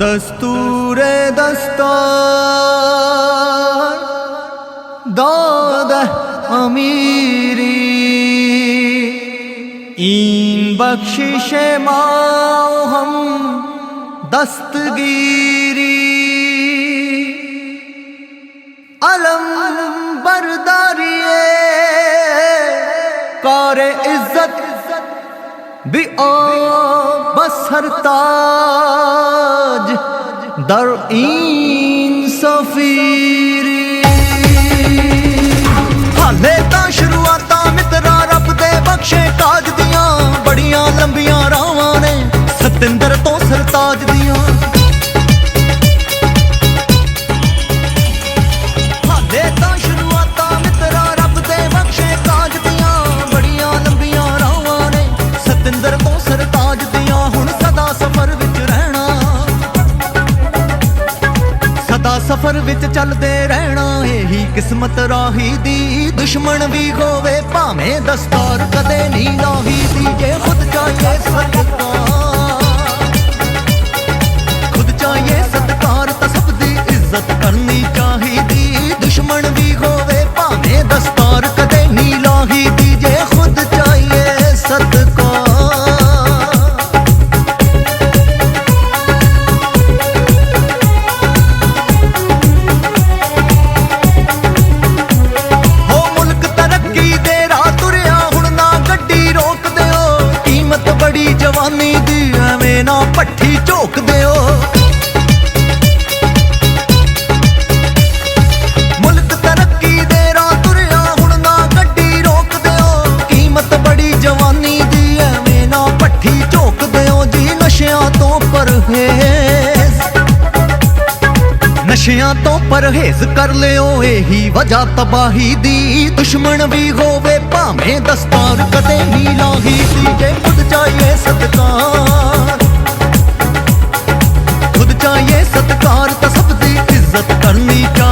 دستور دستار داده امیری این بخشش ما هم دستگیری علم برداری کار عزت ਵੀ ਓ ਬਸਰ ਤਾਜ ਦਰ ਈ ਸਫਰ ਵਿੱਚ ਚੱਲਦੇ ਰਹਿਣਾ, ਇਹੀ ਕਿਸਮਤ ਰਾਹੀ ਦੀ। ਦੁਸ਼ਮਣ ਵੀ ਹੋਵੇ ਭਾਵੇਂ ਦਸਤਾਰ ਕਦੇ ਨਹੀਂ ਲਾਹੀ ਦੀ। ਜੇ ਖੁਦ ਚਾਹੀਏ ਸਤਕਾਰ ਪੱਠੀ ਝੋਕ ਦਿਓ ਮੁਲਕ ਤਰੱਕੀ ਦੇ ਰਾਹ ਤੁਰਿਆ, ਹੁਣ ਨਾ ਗੱਡੀ ਰੋਕ ਦਿਓ ਕੀਮਤ ਬੜੀ ਜਵਾਨੀ ਦੀ ਐਵੇਂ ਨਾ ਪੱਠੀ ਝੋਕ ਦਿਓ ਜੀ ਨਸ਼ਿਆਂ ਤੋਂ ਪਰਹੇਜ਼। ਨਸ਼ਿਆਂ ਤੋਂ ਪਰਹੇਜ਼ ਕਰ ਲਿਓ, ਇਹੀ ਵਜ੍ਹਾ ਤਬਾਹੀ ਦੀ। ਦੁਸ਼ਮਣ ਵੀ ਹੋਵੇ, ਭਾਵੇਂ ਦਸਤਾਰ ਕਦੇ ਨਹੀਂ ਲਾਹੀ ਦੀ ਜੇ ਖੁਦ ਚਾਹੀਏ ਸਤਕਾਰ 奋力。